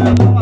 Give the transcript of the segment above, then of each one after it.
એમાં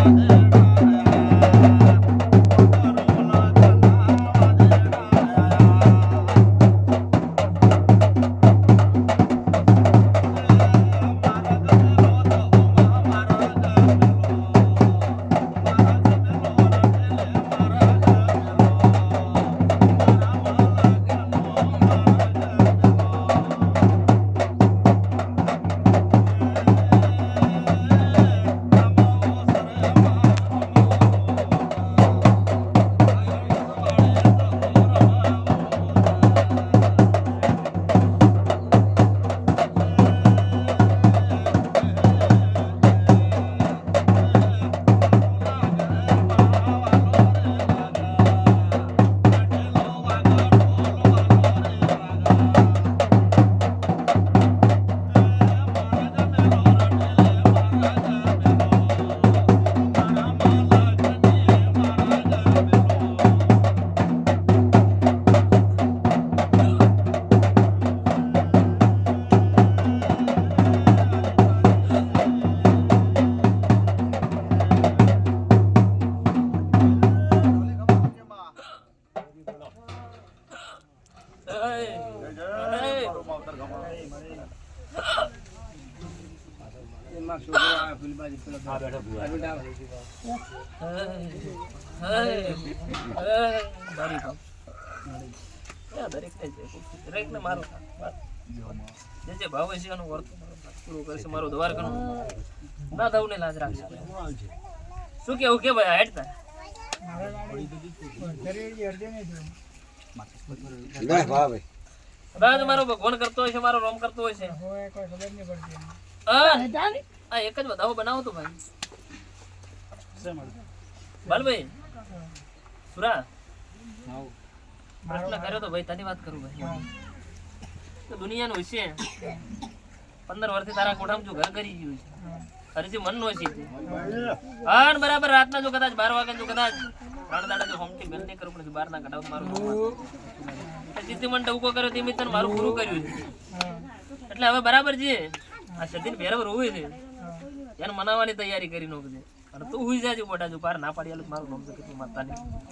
જે ભાવ છે એનું કરશે મારું દ્વારકાનું ના થવું નહીં લાજ રાખશે શું કેવું કે ભાઈ હેડતા ભગવાન કરતો હોય છે મારો. રોમ કરતો હોય છે આ એક જ વધાવો બનાવો તો ભાઈ. બાલભાઈ સુરા પ્રશ્ન કર્યો તો ભાઈ તારી વાત કરું ભાઈ. તો દુનિયાનું હશે પંદર વર્ષથી તારા કોઠામાં જો ઘર કરી ગયું છે. હરજી મન નો છે હા. બરાબર રાતના જો કદાચ બાર વાગે જો કદાચ ત્રણ દાડા જો હોમથી બેલ નહીં કરું પણ બાર ના કઢાવ મારું જીતી મને ટૂંકો કર્યો તે મિત્ર મારું પૂરું કર્યું છે. એટલે હવે બરાબર છે. આ સદીન ભેરવ રોવે છે. એને મનાવવાની તૈયારી કરી નાખજે અને તું હુઈ જાજે બોટા જો પાર ના પાડી આલું મારું નામ કે તું માતા કાંઈ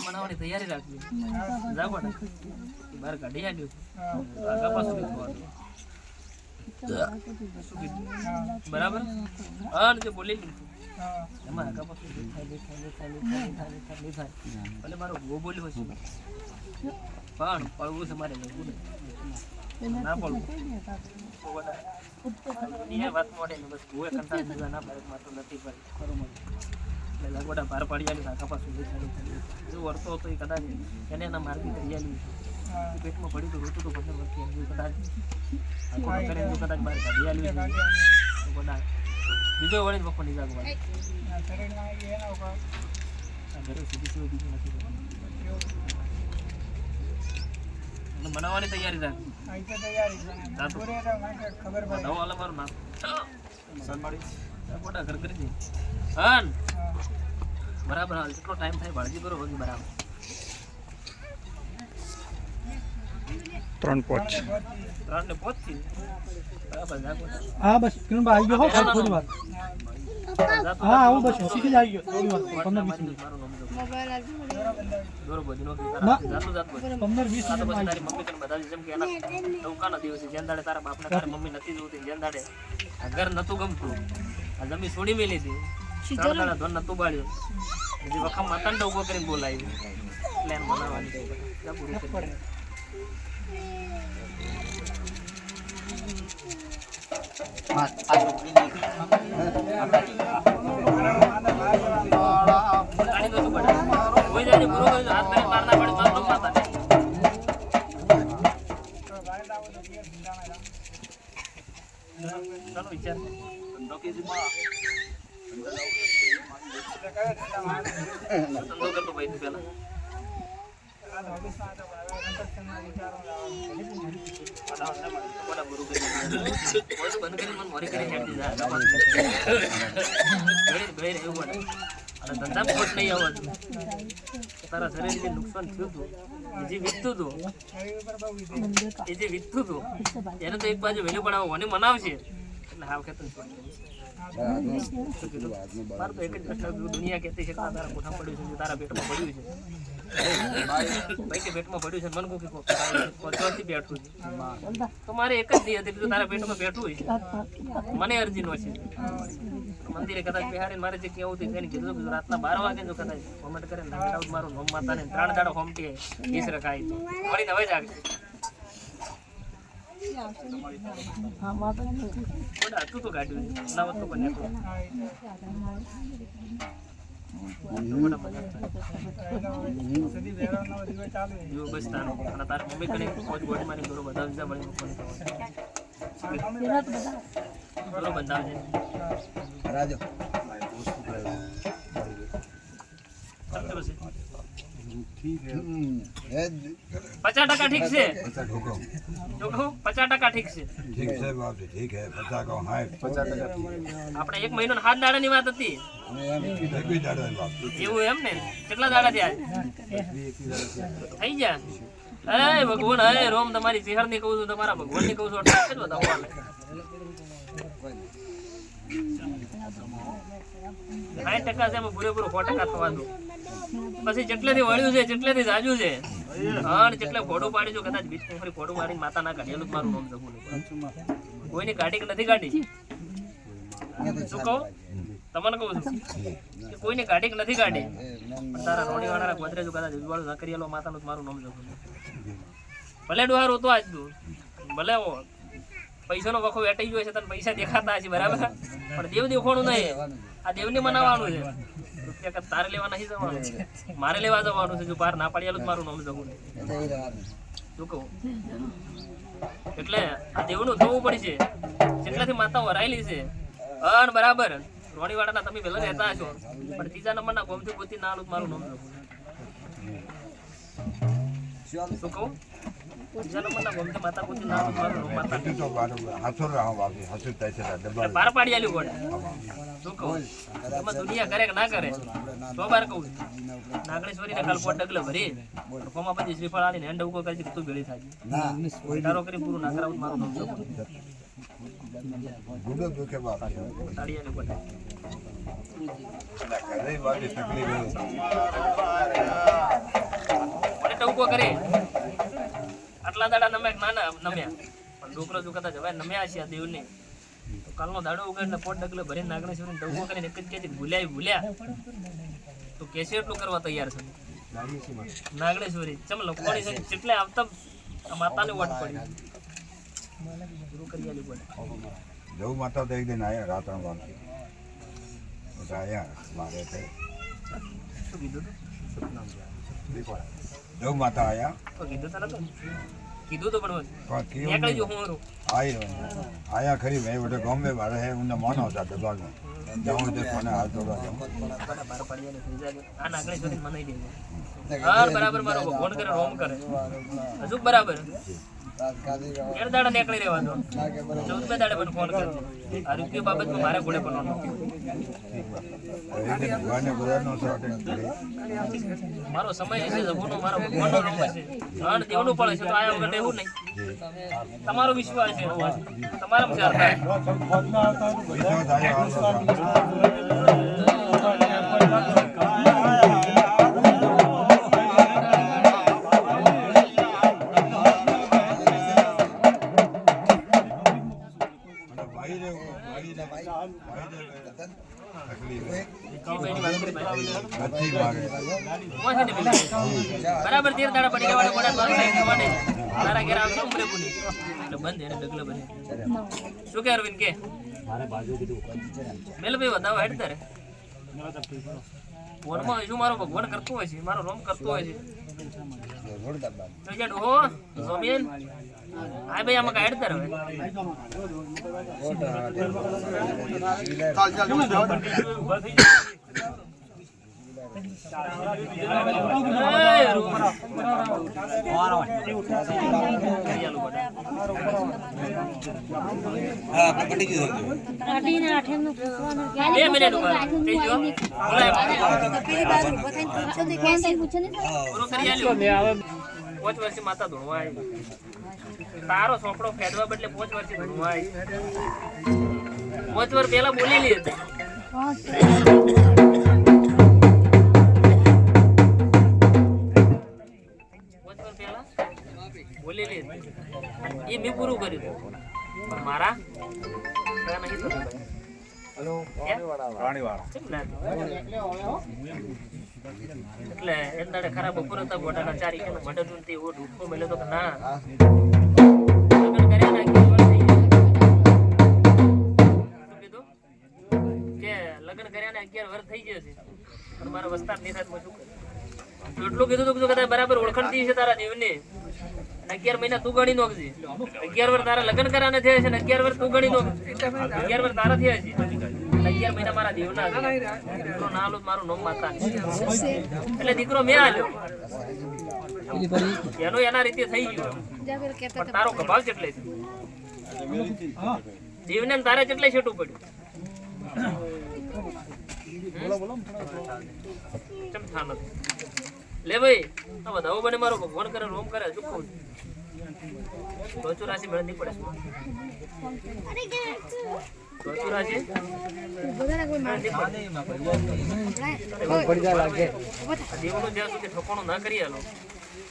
મનાવવાની તૈયારી રાખવી જા બોટા બહાર કાઢી આલ્યું આગા? બરાબર? હા ને જે બોલી લીધું એમાં આગા પાછું થાય. ભલે મારો ભૂવો બોલ્યો હશે પણ પડવું છે મારે લેવું નહીં. ના પડવું. વાત મોડે ને બસ ભૂવે કંટાળી ના પડે પાડે નથી પડે ખરું પાડી એટલે લગવડા બહાર પાડી પાછું થાય, નહીં થાય, જો વળતો હતો એ કદાચ એને એના માર્ગી કરી આવી પેટમાં પડી તો રોતું તો ભલે નથી કદાચ. કદાચ બહાર કાઢી છે, કદાચ. બીજો વળી વખો ની જાગવા બનાવવાની તૈયારી રાખ મારું મોટા ઘર કરી દે હન બરાબર હાલ કેટલો ટાઈમ થાય બાળજી કરો બરાબર ત્રણ પોચ ને હા બસ કિરણભાઈ આવી ગયો હો ખાલી થોડી વાર. હા આવું બસ શીખી જ આવી ગયો થોડી વાર પંદર વીસ મિનિટ. ના. તારા. પંદર વીસ મિનિટ પછી તારી મમ્મી જેમ તારા નથી જોતી જેન દાડે આ ઘર નતું ગમતું. આ જમીન છોડી મેલી હતી. ત્રણ દાડા ધન નતું બાળ્યું. હજી વખમ માતાને ડોગો કરીને બોલાવી પૂરું કરી. ચાલો વિચાર. ધંધો કરતો ભાઈ તું પહેલા બોલા ગુરુ કરી બોલ બંધ કરીને મને મોરી કરીને હેઠી જા. ઘરે- ઘરે રહેવું પડે. અને ધંધામાં ખોટ નહીં આવવા દઉં. તારા શરીર જે નુકસાન થયું હતું જે વીતતું હતું, એ જે વીતતું હતું, એને તો એક બાજુ વહેલું પણ મને મનાવશે એટલે હાવ ખેતર? મારે એક જ પ્રશ્ન દુનિયા તારા કોઠા પડ્યું છે બેઠું છે તો મારે એક જ હતી તારા પેટમાં બેઠું છે મને અરજી નો છે મંદિરે કદાચ બિહારી મારે જે કેવું હતું એને કીધું કે રાતના બાર વાગે જો કદાચ કોમેન્ટ કરે ને મારું નોમ માતાને ત્રણ દાડો હોમટી વીસ રખાય મળીને હવે. જો રાજો ચલો છે હમ. એ જ. પચાસ ટકા ઠીક છે? પચાસ ટકા એક મહિનો સાત દાડા ની વાત હતી એવું એમ ને? કેટલા દાડા થયા? થઈ ગયા? હે ભગવાન અરે રોમ તમારી સિહરની કહું છું તમારા ભગવાનની કહું છું અટકે જ બધા સાઠ ટકા છે પૂરેપૂરું સો ટકા થવા દો પછી જેટલેથી વળ્યું છે, જેટલેથી જાજુ છે. હા જેટલે ફોટો પાડી જો કદાચ બીચ ફરી ફોટો પાડીને માતા ના કાઢેલું મારું નામ જવું કોઈની કાઢી કે નથી કાઢી? શું કહું? તમને કહું છું. કે કોઈની કાઢી કે નથી કાઢી? પણ તારા રોણી વાળા ગોદરેજ કદાચ ઉજવાળું ઝકરિયાલો માતાનું જ મારું નામ જવું ભલે ડોહાર હોતો આજ તું ભલે પૈસાનો વખો વેટાઈ ગયો છે તને પૈસા દેખાતા છે બરાબર? પણ દેવ દેખોણું નહીં. આ દેવને મનાવવાનું છે. રૂપિયા તારે લેવા નહીં જવાનું મારે લેવા જવાનું છે. જો બહાર ના પાડી મારું નામ જવું નહીં. શું કહું? એટલે આ દેવનું જોવું પડશે જેટલાથી માતા વરાયેલી છે. અન બરાબર. રોણીવાડાના તમે પહેલા રહેતા છો પણ ત્રીજા નંબરના ગોમથી ગોતી ના મારું નામ જવું શું કહું? ના કરે સો બાર ભરી કોમા પછી શ્રીફળ આલીને હેન્ડ ઉકો કરી તું ભેળી થાય પૂરું ના કરે આટલા દાડા નમે માના નમ્યા. પણ ડુકરો જો જવાય હવે નમ્યા છે દેવને. તો કાલનો દાડો ઉગાડીને પોટ ડગલે ભરીને નાગણેશ્વરને ડગવો કરીને એક જ કહે ભૂલ્યા ભૂલ્યા. તો કેસે એટલું કરવા તૈયાર છે. નાગણેશ્વરી ચમ લખવાની છે જેટલે આવતા માતાને વટ પડી. ગુરુ કરી આલી પડે જવું માતા તો એક દિન આવ્યા રાતણ વાંકી આવ્યા મારે શું કીધું હતું જવું માતા આયા. તો કીધું તને કીધું તો પણ નીકળી જો હું આઈ આયા ખરી ભાઈ વડે ગોમ્બે બાર હે ઉને મોનો હતા દબાગ જાઉં તે મને હાથ દોડા જાઉં. બાર પડી ને આ નાગળે જોઈને મનાઈ દે હાર બરાબર મારો ફોન કરે રોમ કરે. હજુ બરાબર. નીકળી રહેવાનો. ચૌદમે ફોન કરજો આ રૂપિયો બાબતમાં પણ મારો સમય છે જગોનો મારો ભગવાનનો તો આ વખતે એવું નહીં. તમારો વિશ્વાસ છે તમારા બરાબર દાડા પડી ગયા વાળા ઘોડા બાર સાઈડ થવાને. તારા ઘેર આવશે ઉમરે પુની. એટલે બંધ એને ડગલે બને શું કે અરવિંદ કે? મેલ ભાઈ વધાવો હેડ તારે. ફોનમાં શું મારો ભગવાન કરતો હોય છે? મારો રોમ કરતો હોય છે. તો ડોહો ભાઈ આમાં કાઢ તારે હવે. પાંચ વર્ષે માતા ધોળવા તારો સોપડો ફેરવા બદલે પાંચ વર્ષથી ધોળવા આવી. પાંચ વર્ષ પેલા બોલેલી હતી બોલેલી હતી એ મેં પૂરું કર્યું હતું. પણ મારા નહીં થતું? એટલે એના ખરાબ ખરા બપોર હતા ગોટાના ચારી કે મંડળનું એવો ઢૂંઢકો મળ્યો તો ના. લગ્ન કર્યા થઈ ને અગિયાર વર્ષ થઈ ગયો છે. પણ મારો વસ્તાર થાય તો શું એટલું કીધું તો કીધું કે તારે બરાબર ઓળખણતી છે તારા જીવને. અગિયાર મહિના તું ગણી નોખજે. અગિયાર વર્ષ તારા લગ્ન કરાને થયા છે ને અગિયાર વર્ષ તું ગણી નોખ અગિયાર વર્ષ તારા થયા છે. અગિયાર મહિના મારા દેવના. દીકરો ના આલો મારું નોમ માતા એટલે દીકરો મેં આલ્યો. એનો એના રીતે થઈ ગયો. પણ તારો કભાવ કેટલે છે. દેવને તારે કેટલે છેટું પડ્યું. ચમ થા લે ભાઈ આ વધાવો બને મારો ભગવાન કરે રોમ કરે શું કહું ચોચુ રાશિ મળે નહીં પડે દેવનું જ્યાં સુધી ઠકોણું ના કરી આલો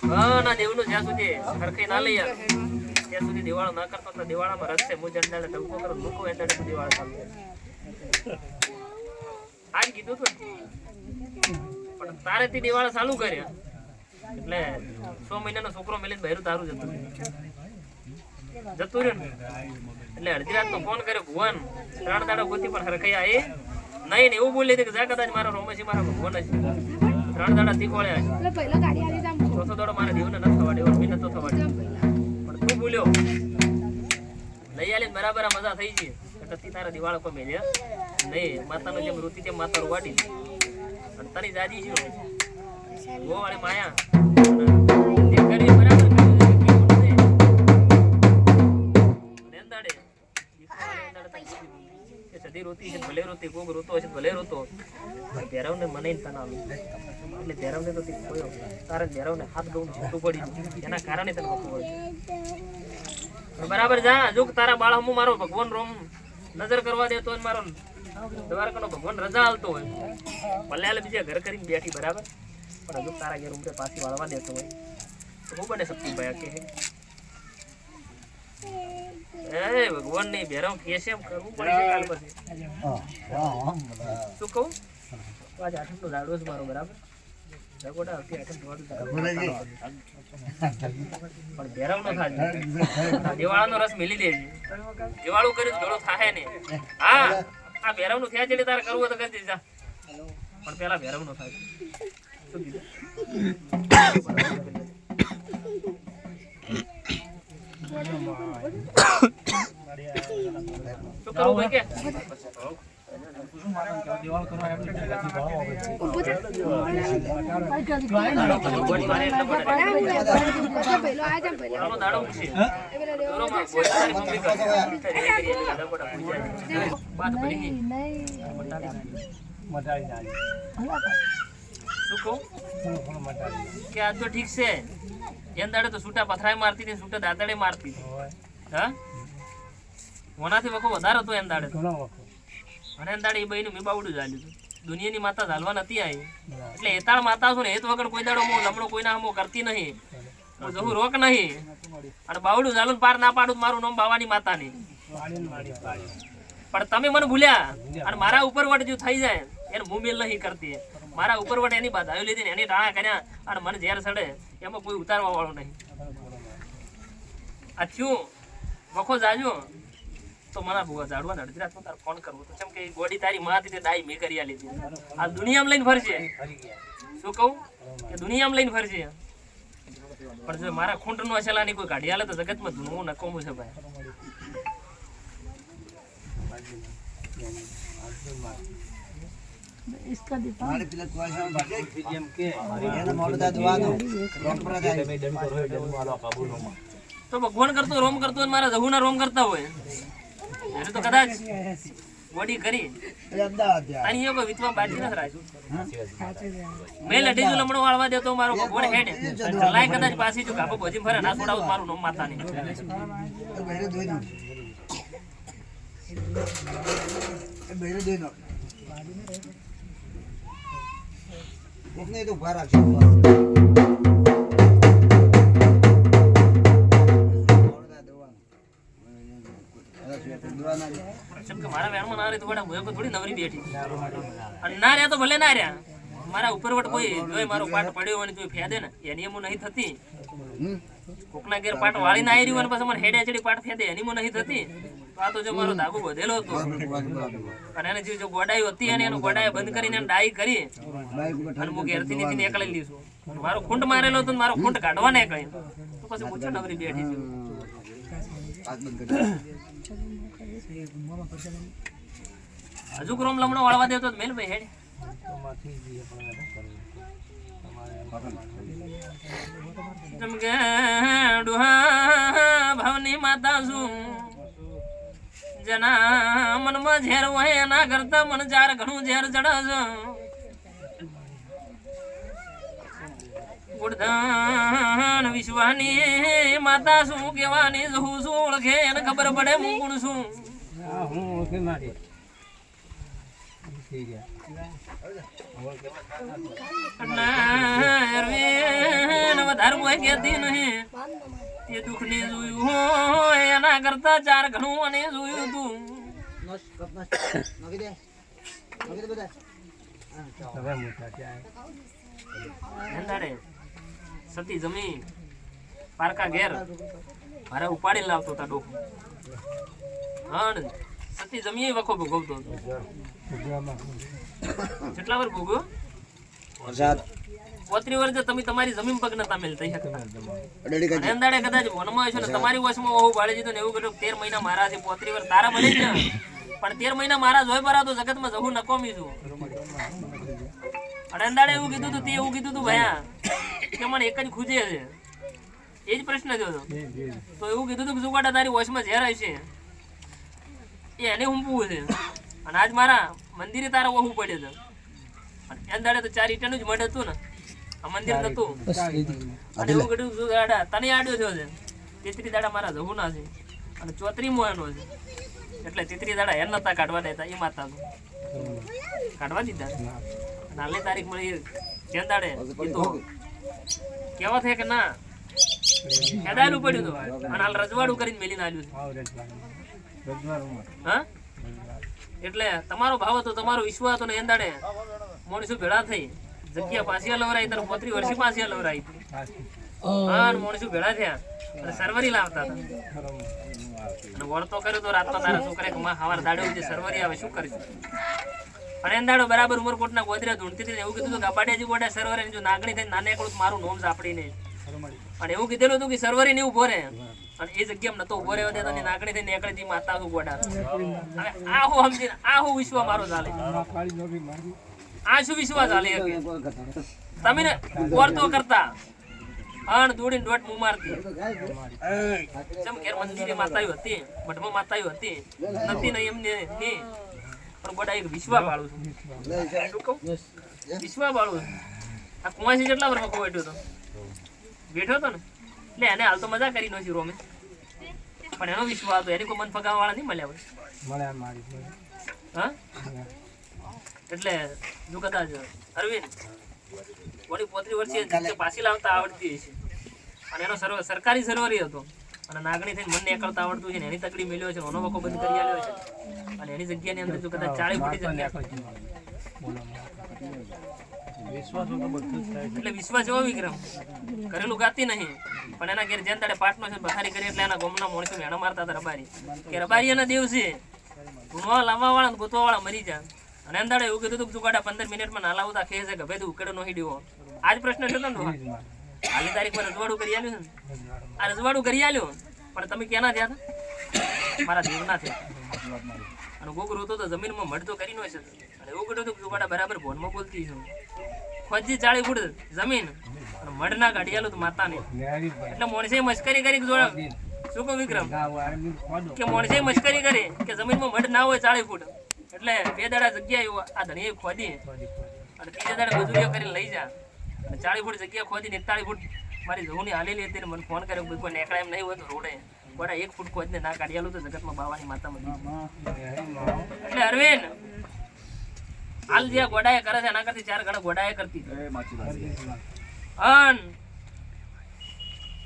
હા ના દેવનું જ્યાં સુધી હરખઈ ના લઈ આવે ત્યાં સુધી દિવાળો ના કરતો તો દિવાળામાં રસ્તે મુજ અંદાડે ટપકો કરો મૂકો અંદાડે તો દિવાળો ચાલુ આજ કીધું તું. પણ તારે થી દિવાળા ચાલુ કર્યા એટલે સો મહિનાનો છોકરો મેલીને બહેરું તારું જતું જતું રહ્યું ને? એટલે અડધી રાતનો ફોન કર્યો ભુવન ત્રણ દાડા ગોતી પણ હરખાઈ આવી નહીં એવું બોલી હતી કે જા કદાચ મારા રોમેશી મારા ભગવાન છે. ત્રણ દાડા શીખવાડ્યા છે ચોથો દાડો મારા દેવને ન થવા દેવો મેં નતો થવા દેવો. પણ તું બોલ્યો લઈ આલી બરાબર મજા થઈ ગઈ. એટલે તારા દિવાળો કો મેલ્યા નહીં. માતાનો જેમ રૂતી તેમ માતા અને તારી દાદી છે. ગો અને માયા. કરી બરાબર સધી રોતી છે ભલે રોતી કોક રોતો હશે ભલે રોતો. પણ ભેરવને મને તને એટલે ભેરવને તો ખોયો તારે ભેરવને હાથ ગૌણ છૂટું પડી એના કારણે તને વખો હોય બરાબર જા જો તારા બાળ હું મારો ભગવાન રોમ. નજર કરવા દેતો ને મારો દ્વારકાનો ભગવાન રજા આવતો હોય. ભલે હાલ બીજા ઘર કરીને બેઠી બરાબર. પણ હજુ તારા ઘેર ઉમરે પાછી વાળવા દેતો હોય. તો હું બને શક્તિભાઈ ભાઈ કે એ કહું? આજ આઠમ બરાબર પણ ભેરવ નો થાય. દિવાળાનો રસ મિલી દેજે દિવાળું કર્યું તો થાય ને. હા. આ ભેરવનું ખેંચી છે એટલે તારે કરવું હોય તો કરી દેજે. જા. પણ પેલા ભેરવનું થાય. શું કીધું? શું કરવું ભાઈ કે? કે આ તો ઠીક છે એમ દાડે તો છૂટા પથરાય મારતી હતી છૂટા દાંતડે મારતી. હા ઓનાથી વખો વધારે હતો એમ દાડે. ઘણો વખત. અને એન દાડે એ બહેનું મેં બાવડું ચાલ્યું હતું. દુનિયાની માતા ઝાલવા નથી આવી. એટલે એતાળ માતા છું ને એ તો વગર કોઈ દાડો હું લમણો કોઈના હમો કરતી નહીં. હું જહું રોક નહીં. અને બાવડું ઝાલું ને પાર ના પાડું મારું નામ બાવાની માતા નહીં. પણ તમે મને ભૂલ્યા. અને મારા ઉપરવટ જો થઈ જાય એને મુમેલ નહીં કરતી. મારા ઉપરવટ એની બાધાયો લીધી ને એની ટાણા કર્યા અને મને ઝેર સડે. એમાં કોઈ ઉતારવા વાળો નહીં આ થયું. વખો જાજો. તો મને ભૂવા ઝાડવા ને અડધી રાતમાં તારે ફોન કરવો તો કેમ કે ગોડી તારી માં તે દાઈ મેં કરી આલી આ દુનિયામાં લઈને ફરશે શું કહું? કે દુનિયામાં લઈને ફરશે પણ જો મારા ખૂંટ નો અસલાની કોઈ કાઢી આલે તો જગતમાં ધૂણવું નકોમું છે ભાઈ. ભગવાન કરતો, રોમ કરતો હોય ને મારા જહુના રોમ કરતા હોય. એને તો કદાચ બોડી કરી. તારી એ કોઈ વિધવા બાજી નથી રાખ્યું મેં લઢી જો લમણો વાળવા દેતો મારો ભગવાન હેડે લાય કદાચ પાછી જો કાપો ભોજી ફરે ના છોડાવું મારું નામ માતા નહીં બૈરો ધોઈ નાખ. કોકને તો ઊભા રાખજો. કે મારા વેણમાં ના તો કોઈ બેઠી. અને ના રહ્યા તો ભલે ના રહ્યા. મારા ઉપરવટ કોઈ જોઈ મારો પાટ પડ્યો હોય ને કોઈ ફેદે ને. એની એમ નહીં થતી? કોકના ઘેર પાટ વાળી ના આવી અને પછી મને હેડે ચડી પાટ ફેદે, એની નહીં થતી. તો આ તો જો મારો ધાગો વધેલો હતો. અને એને જે જો ગોડાઈ હતી અને એનો ગોડાઈ બંધ કરીને એને ડાઈ કરી. અને હું ઘેરથી નીકળી નીકળી લીધું મારો ખૂંટ મારેલો હતો મારો ખૂંટ કાઢવા ને કઈ તો પછી મૂછો નવરી બેઠી છે. હજુ ક્રોમ લમણો વાળવા દેતો મેલ ભાઈ હેડ. ભવની માતા છું જના મનમાં ઝેર હોય એના કરતા મન ચાર ઘણું ઝેર ચડે છે ગુડધન વિશ્વાની માતા શું કહેવાની? હું શું ઓળખે એને ખબર પડે હું કોણ છું હા હું ઓળખી મારી. થઈ ગયા. એના કરતા ચાર ઘણું અને જોયું તું. સતી જમી પારકા ઘેર. મારે ઉપાડી લાવતો હતા ડોકું હા સતી જમીએ વખો ભોગવતો હતો કેટલા વાર ભોગવ્યો પોત્રી વર્ષે તમે તમારી જમીન પગ નતા મેલતા શકતા અડેડી કાઢી. અંદાડે કદાચ વનમાં હશો ને તમારી વશમાં ઓહો ભાડે જીતો ને એવું કીધું તેર મહિના મારા છે પોત્રી વર્ષ તારા ભલે જ ને. પણ તેર મહિના મારા જોઈ પરા તો જગતમાં જવું નકોમી છું. અને અંદાડે એવું કીધું તું તે એવું કીધું તું ભયા કે મને એક જ ખૂજે છે. એ જ પ્રશ્ન થયો તો. એવું કીધું તું કે સુગાડા તારી વોશમાં ઝેર હશે એને ઊંપવું છે. અને આજ મારા મંદિરે તારા વહુ પડે છે. અને દાડે તો ચાર ઈટાનું જ મઢ હતું ને. આ મંદિર નતું. અને એવું કીધું દાડા? તને આડ્યો થયો છે. તેત્રી દાડા મારા જવું ના છે. અને ચોત્રી મો એનો છે. એટલે તેત્રી દાડા એમ નતા કાઢવા દેતા એ માતા કાઢવા દીધા. અને હાલની તારીખ મળી જે દાડે? એ તો કેવા થાય કે ના? ખેદાયેલું પડ્યું હતું. અને હાલ રજવાડું કરીને મેલીને આવ્યું છે. હા? એટલે તમારો ભાવ હતો તમારો વિશ્વ હતો ને એંદાડે દાડે મોણસો ભેળા થઈ. જગ્યા પાછી લવરાઈ તાર પોત્રી વર્ષી પાછી લવરાઈ હા મોણસો ભેળા થયા. અને સરવરી લાવતા હતા. અને વર્તો કર્યો તો રાતનો તારા છોકરા કે માં હવાર દાડે છે સરવરી આવે શું કરીશું? અને એમ દાડો બરાબર ઉમરકોટના ગોદરા ધૂણતી હતી એવું કીધું હતું કે અબાડેજી ગોડે સરવરે જો નાગણી થઈને નાને એકલું મારું નોમ સાપડી નહીં અને એવું કીધેલું હતું કે સરવરી ને ઊભો રહે અને એ જગ્યામાં નતો ઊભો રહ્યો દેતો નાકડી નાગણી થઈને એકડી માતા હું ગોડા અને આ હું સમજીને આ હું વિશ્વ મારો ચાલે. આ શું વિશ્વ ચાલે તમે ને વર્તો કરતા. અણ દોડીને દોટ મું મારતી. જેમ ઘેર મંદિરે માતાઓ હતી મઠમાં માતાઓ હતી. નથી ને એમને ને પણ ગોડા એક વિશ્વા પાડું છું? વિશ્વા પાડું આ કુમાસી કેટલા વર્ષમાં બેઠો હતો બેઠો હતો ને? એટલે એને હાલ તો મજા કરી નથી રોમે પણ એનો વિશ્વાસ હતો એની કોઈ મન ફગાવવા વાળા નહીં મળ્યા હોય. મળ્યા મારી હા? એટલે જો કદાચ અરવિંદ કોની પોત્રી વર્ષે પાછી લાવતા આવડતી હશે. અને એનો સર્વ સરકારી સર્વરી હતો. અને નાગણી થઈને મનને એકલતા આવડતું છે ને એની તકડી મેળ્યો છે ઓનો વખો બંધ કરી આવ્યો છે. અને એની જગ્યાની અંદર જો કદાચ ચાળી ફૂટી જગ્યા એટલે વિશ્વાસ એવો વિક્રમ, ઘરેલું ગાતી નહીં, પણ એના ઘેર જેન તારે પાટનો છે બખારી કરી એટલે એના ગોમના મોણસો મેણા મારતા હતા રબારી. કે રબારી એના દેવ છે ગુણવા લાવવા વાળા ને ગોતવા વાળા મરી જાય અને એમ દાડે એવું કીધું તું ચુકાડા પંદર મિનિટમાં નાલા ઉતા ખેર છે ભાઈ તું ઉકેડો, નહીં દીવો. આજ પ્રશ્ન છે ને હાલની તારીખ પર રજવાડું કરી આલ્યું આ રજવાડું કરી આલ્યું, પણ તમે ક્યાંના થયા હતા? મારા દેવના થયા અને ગોગરો તો જમીનમાં મઢ તો કરી નો છે. એવું કીધું હતું કે ચુકાડા બરાબર ભોનમાં બોલતી છું. ખોજી ચાળી ફૂટ જમીન. અને મઢ ના કાઢી આલું તો માતા ને એટલે મોણસે મશ્કરી કરી જોડે શું કહું વિક્રમ? કે મોણસે મશ્કરી કરી કે જમીનમાં મઢ ના હોય ચાળી ફૂટ એટલે બે દાડા જગ્યા આ ધણીએ ખોદી. અને ત્રીજા દાડા મજૂરીઓ કરીને લઈ જા. અને ચાળી ફૂટ જગ્યા ખોદી એકતાળી ફૂટ મારી જહુની હાલેલી હતી મને ફોન કર્યો કોઈ કોઈ નેકળા એમ નહીં હોય તો રોડે. બડા એક ફૂટ ખોદીને ના કાઢી આલું તો જગતમાં બાવાની માતા મળી એટલે અરવિંદ હાલ જે ગોડાએ કરે છે એના કરતી ચાર ગણા ગોડાએ કરતી. અન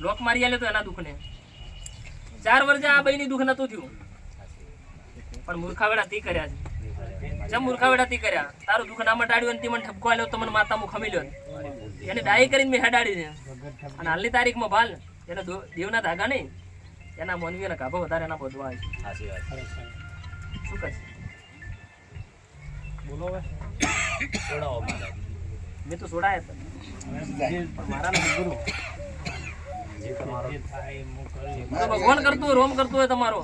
લોક મારી આલે તો એના દુઃખને. ચાર વર્ષે આ બહેની દુઃખ નતું થયું. પણ મૂર્ખાવેડા તી કર્યા છે. જેમ મૂર્ખાવેડા તી કર્યા? તારું દુઃખ ના મટાડ્યું અને તી મને ઠપકો આલ્યો તો મને માતા મુખ ખમી લ્યો એને ડાઈ કરીને મેં હેડાડી અને હાલની તારીખમાં ભાલ એને દેવના ધાગા નહીં. એના મોનવીઓના ગાભા વધારે એના બધવા છે. શું કરશે બોલો હવે. મેં તો છોડાયા હતા. મારા ગુરુ ભગવાન કરતું હોય રોમ કરતું હોય તમારો.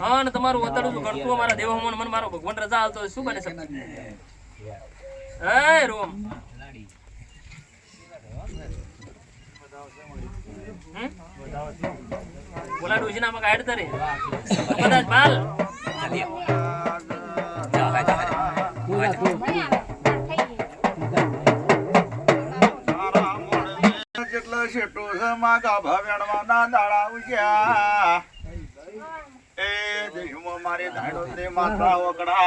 હા ને તમારું વતડું કરતું હોય મારા દેવ હમણ મન મારો ભગવાન રજા આવતો હોય શું બને શકે એ રોમ? બોલા ડોશી નામાં કાઢ તરે કદાચ બાલ. જેટલા છે માગા ભાવ્યાણવાના દાડા ઉગ્યા. એ દેહમાં મારી ધાડો તે માથા વકડા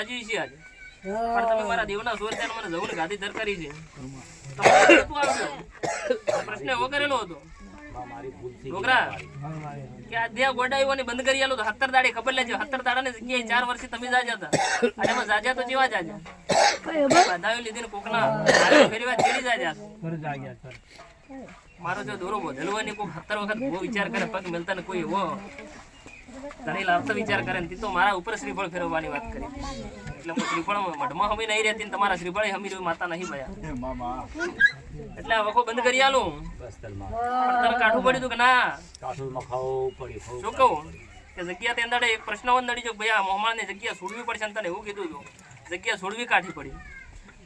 જાજી છે આજે. પણ તમે મારા દેવના સોર ત્યાં મને જવું ગાદી દર કરી છે. પ્રશ્ન એવો કરેલો હતો. છોકરા કે આ દે ગોડાયું અને બંધ કરી આલો તો સત્તર દાડે ખબર લેજો. સત્તર દાડા જગ્યાએ ચાર વર્ષે તમે જાજા હતા. અને એમાં જાજા તો જેવા જાજા. બાધાયો લીધી ને કોકના ચડી જાજા. મારો જો દોરો બોધેલો હોય ને કોઈ સત્તર વખત બહુ વિચાર કરે પગ મળતા ને કોઈ એવો ધણી લાવતો વિચાર કરે ને તી તો મારા ઉપર શ્રીફળ ફેરવવાની વાત કરી. એટલે હું શ્રીફળ મઢમાં હમી નહીં રહેતી ને તમારા શ્રીફળ હમી રહ્યું માતા નહીં ભયા. એટલે આ વખો બંધ કરી આલું. તારે કાઠું પડ્યું હતું કે ના? શું કહું? કે જગ્યા તે અંદર એક પ્રશ્ન નડી જો ભૈયા મોહમાળની જગ્યા છોડવી પડશે ને તને એવું કીધું હતું જગ્યા છોડવી કાઢી પડી.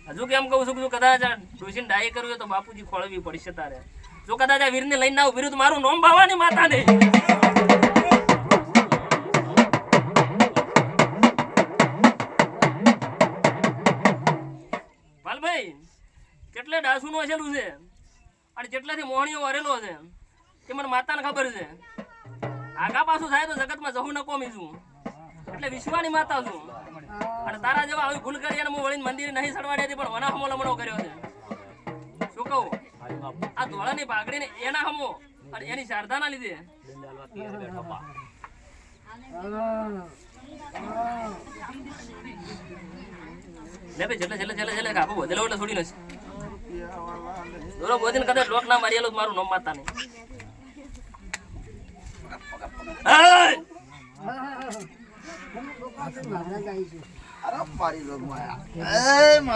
હજુ કેમ કહું છું કે કદાચ આ ડોશીને ડાય કરવી હોય તો બાપુજી ખોળવી પડશે તારે. જો કદાચ આ વીરને લઈને આવું વિરુદ્ધ મારું નોમ ભાવાની માતા ભાલભાઈ કેટલે ડાસુનું હસેલું છે અને કેટલાથી મોહણીઓ વરેલો છે, તે મને માતાને ખબર છે. આગા પાછું થાય તો જગતમાં જવું ન કોમી છું એટલે વિશ્વાની માતા છું. અને તારા જેવા આવી ભૂલ કરી અને હું વળીને મંદિરે નહીં સડવાડી હતી પણ વના હમો લમણો કર્યો છે. શું કહું? આ ધોળાની પાઘડીને એના હમો અને એની શારદાના લીધે. લે ભાઈ જેટલે જેટલે જેટલે જેટલે કાપો વધેલો એટલે છોડી નથી દોરો બોધીને કદાચ લોક ના મારી મારું નામ માતા નહીં અરે મારી લોક માયા મારી